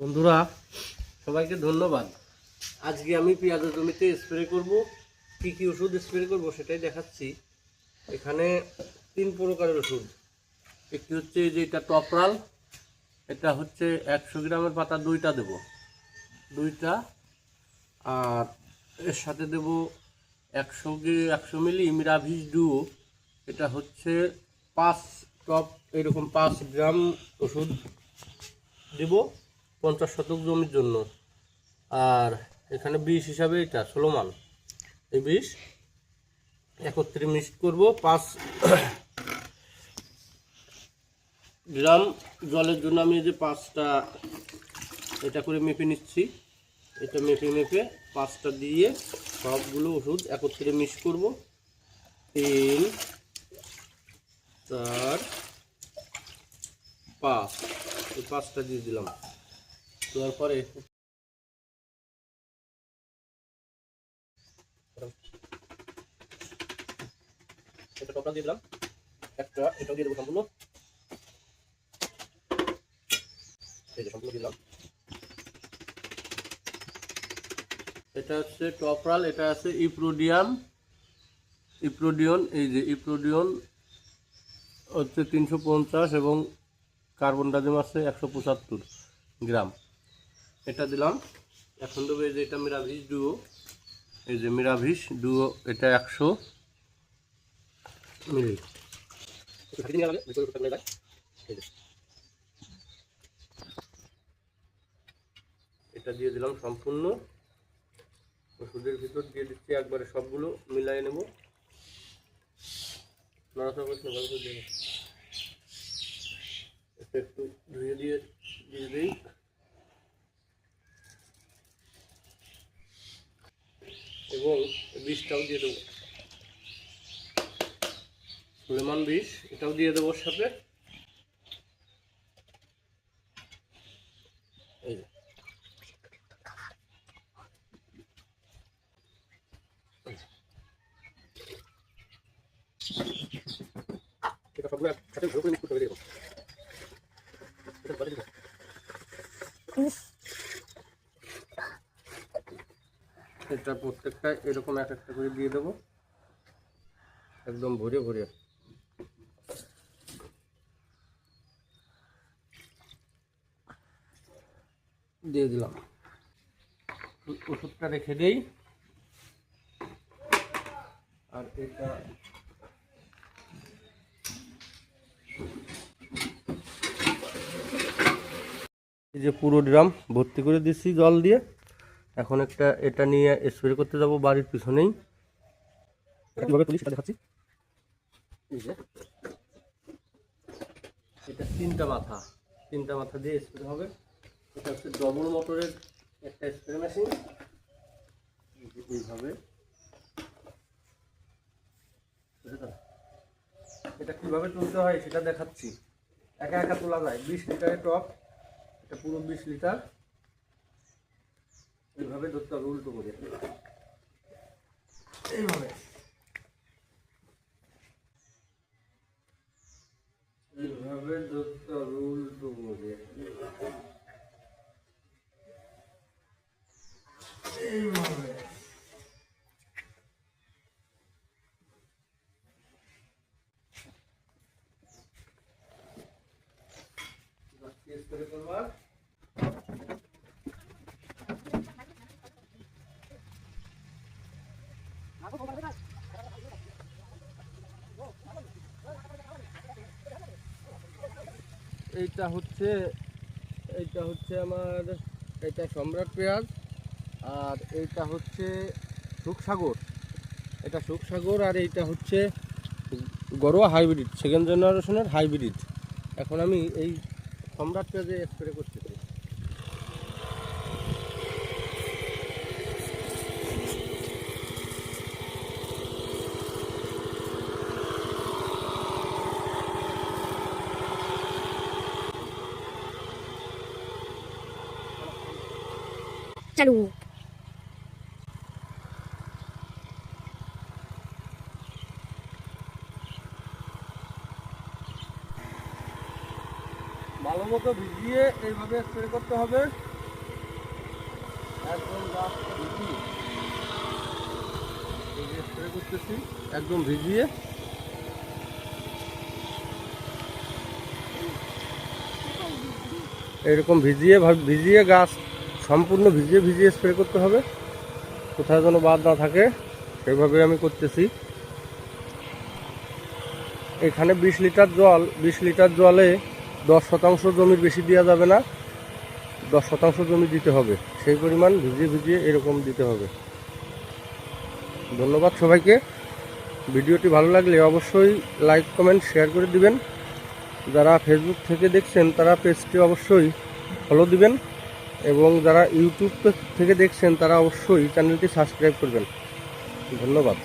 বন্ধুরা, সবাইকে ধন্যবাদ। আজকে আমি পেঁয়াজের জমিতে স্প্রে করব। কি কি ওষুধ স্প্রে করব সেটাই দেখাচ্ছি। এখানে তিন প্রকারের ওষুধ। একটি হচ্ছে যে এটা টপরাল, এটা হচ্ছে একশো গ্রামের পাতা, দুইটা দেব। দুইটা, আর এর সাথে দেব একশো একশো মিলি ইমিরাভিস ডুও এটা হচ্ছে পাঁচ টপ, এরকম পাঁচ গ্রাম ওষুধ দেব। পঞ্চাশ শতক জমির জন্য। আর এখানে বিষ হিসাবে এটা ষোলো মান। এই বিষ একত্রে মিক্স করব, পাঁচ গ্রাম জলের জন্য আমি যে পাঁচটা এটা করে মেপে নিচ্ছি। এটা মেপে মেপে পাঁচটা দিয়ে সবগুলো ওষুধ একত্রে মিক্স করব। তিন, চার, পাঁচ। এই পাঁচটা দিয়ে দিলাম। দেওয়ার পরে এটা হচ্ছে টপরাল, এটা ইপ্রোডিয়াম। এই যে হচ্ছে তিনশো পঞ্চাশ এবং কার্বন ডাইজিম আছে একশো পঁচাত্তর গ্রাম। এটা দিলাম। এখন দেবো এই যে এটা মিরাভিস ডুও এই যে মিরাভিস ডুও এটা একশো মিলি। এটা দিয়ে দিলাম সম্পূর্ণ। ওষুধের ভিতর দিয়ে দিচ্ছি একবারে সবগুলো মিলাই নেব। একটু ধুয়ে দিয়ে দিয়ে দিই। এবং বিষটাও দিয়ে দেবো। সুলেমান বিষ এটাও দিয়ে দেবো সাথে। এই এটা সবগুলো একসাথে ভালো করে মিক্স দেখো। এটা বাড়ি দিবো। এটা প্রত্যেকটা এরকম এক একটা করে দিয়ে দেবো। একদম ভরে ভরে। দিয়ে দিলাম। ওষুধটা রেখে দেই। আর এটা এই যে পুরো ড্রাম ভর্তি করে দিচ্ছি জল দিয়ে। এখন একটা এটা নিয়ে স্প্রে করতে যাব বাড়ির পিছনেই। কীভাবে তুলি সেটা দেখাচ্ছি। এটা তিনটা মাথা। তিনটা মাথা দিয়ে স্প্রে হবে। এটা হচ্ছে ডবল মোটরের একটা স্প্রে মেশিন এইভাবে? এটা কীভাবে তুলতে হয় সেটা দেখাচ্ছি। একা একা তোলা যায়। বিশ লিটারের টপ। এটা পুরো বিশ লিটার। এইভাবে ধরতে হবে উল্টো করে এইভাবে এইভাবে ধরতে হবে উল্টো করে এইভাবে চেস করে এইটা হচ্ছে এইটা হচ্ছে আমার এটা সম্রাট পেঁয়াজ, আর এইটা হচ্ছে সুখসাগর এটা সুখসাগর আর এইটা হচ্ছে গরুয়া হাইব্রিড সেকেন্ড জেনারেশনের হাইব্রিড এখন আমি এই সম্রাট পেঁয়াজে স্প্রে করতে চালু। ভালো মতো ভিজিয়ে এইভাবে স্প্রে করতে হবে। একদম গাছ ভিজিয়ে। স্প্রে করতেছি, একদম ভিজিয়ে। এরকম ভিজিয়ে ভিজিয়ে গাছ সম্পূর্ণ ভিজিয়ে ভিজিয়ে স্প্রে করতে হবে। কোথায় যেন বাদ না থাকে সেইভাবে আমি করতেছি। এখানে বিশ লিটার জল, বিশ লিটার জলে দশ শতাংশ জমির বেশি দেওয়া যাবে না। দশ শতাংশ জমি দিতে হবে। সেই পরিমাণ ভিজিয়ে ভিজিয়ে এরকম দিতে হবে। ধন্যবাদ সবাইকে। ভিডিওটি ভালো লাগলে অবশ্যই লাইক কমেন্ট শেয়ার করে দিবেন। যারা ফেসবুক থেকে দেখছেন, তারা পেজটি অবশ্যই ফলো দিবেন। এবং যারা ইউটিউব থেকে দেখছেন তারা অবশ্যই চ্যানেলটি সাবস্ক্রাইব করবেন। ধন্যবাদ।